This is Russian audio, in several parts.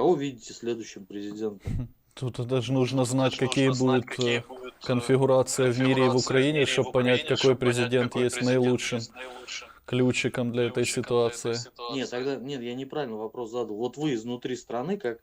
Кого видите следующим президентом? Тут даже нужно знать, Нужно какие знать, будут какие э, будут, э, конфигурации в мире и в Украине, чтобы понять, Украине, какой президент какой есть президент наилучшим есть наилучшим ключиком для этой ситуации. Нет, тогда нет, я неправильно вопрос задал. Вот вы изнутри страны, как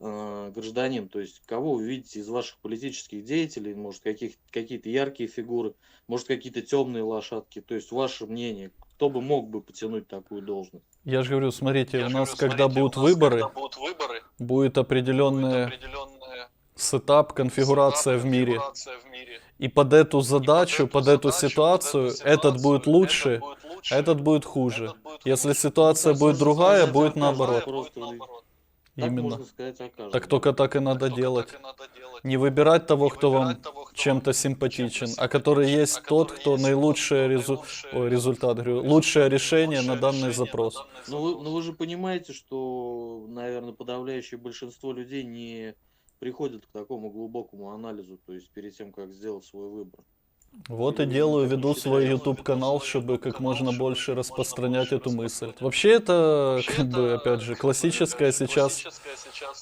э, гражданин, то есть кого вы видите из ваших политических деятелей, может каких, какие-то яркие фигуры, может какие-то темные лошадки, то есть ваше мнение, кто бы мог бы потянуть такую должность? Я же говорю, смотрите, Я у нас, говорю, когда смотрите, будут у нас, выборы, когда будут выборы, будет будет определенная определенная сетап, конфигурация в мире. конфигурация в мире. И под эту И задачу, под эту задачу, ситуацию, под эту этот ситуацию, будет лучше, этот будет лучше, этот будет хуже. этот будет Если хуже. ситуация Ну, будет другая, будет наоборот. просто Будет наоборот. Так Именно. можно сказать. Так только так и надо Так делать. так и надо делать. Не выбирать того, кто вам чем-то симпатичен, а который есть а тот, кто кто резу... Ой, результат, говорю, лучшее решение на данный запрос. Но вы, запрос. но вы же понимаете, что, наверное, подавляющее большинство людей не приходят к такому глубокому анализу, то есть перед тем, как сделать свой выбор. Вот и делаю, вы веду свой YouTube канал, чтобы как можно больше распространять эту мысль. Вообще это, как бы, опять же, классическая сейчас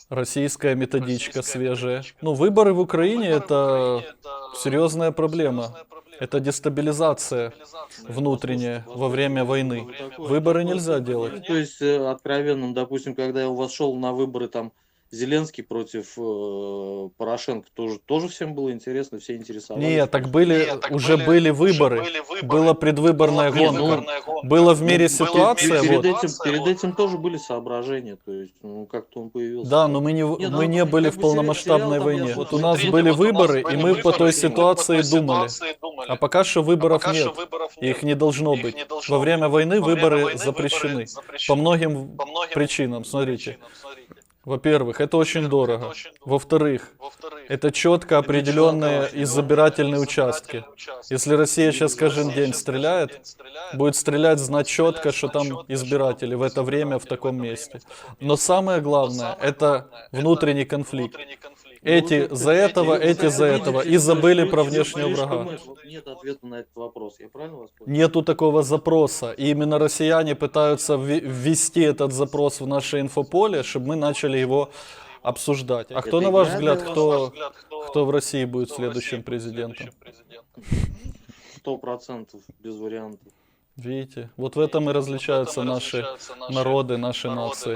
российская методичка российская свежая. методичка. Ну, выборы в Украине Выборы в это Украине это серьезная проблема. серьезная проблема. Это дестабилизация Стабилизация. внутренняя во время войны. Выборы нельзя делать. Ну, То есть, э, откровенно, допустим, когда я у вас шел на выборы там Зеленский против э, Порошенко, тоже, тоже всем было интересно, все интересовались. Нет, так были, Нет, так уже были- были уже выборы. были выборы. Была предвыборная Была Не, гонка. ну, гонка. Была в мире была ситуация, перед, вот. этим, перед этим тоже были соображения, то есть, ну, как-то он появился. Да, но мы не, в- Не, ну, мы не были бы в полномасштабной сериал войне. Вот у нас были вот у нас выборы, и мы по той мы по ситуации думали. А пока что А выборов пока что нет. выборов Их нет. не должно Их быть. не должно Во время войны Во время выборы войны запрещены. выборы запрещены. По многим По многим причинам, смотрите. причинам, смотрите. Во-первых, это очень дорого. Во-вторых, это четко определенные избирательные участки. Если Россия сейчас каждый день стреляет, будет стрелять, знать четко, что там избиратели в это время, в таком месте. Но самое главное, это внутренний конфликт. Эти Ну, за это- этого, эти- за этого. И забыли про внешнего врага. Нет ответа на этот вопрос, я правильно вас понял? Нету такого запроса. И именно россияне пытаются вве- ввести этот запрос в наше инфополе, чтобы мы начали его обсуждать. А кто, на ваш взгляд, кто, кто- в России будет следующим президентом? Сто процентов, без вариантов. Видите? Вот в этом и различаются наши народы, наши нации.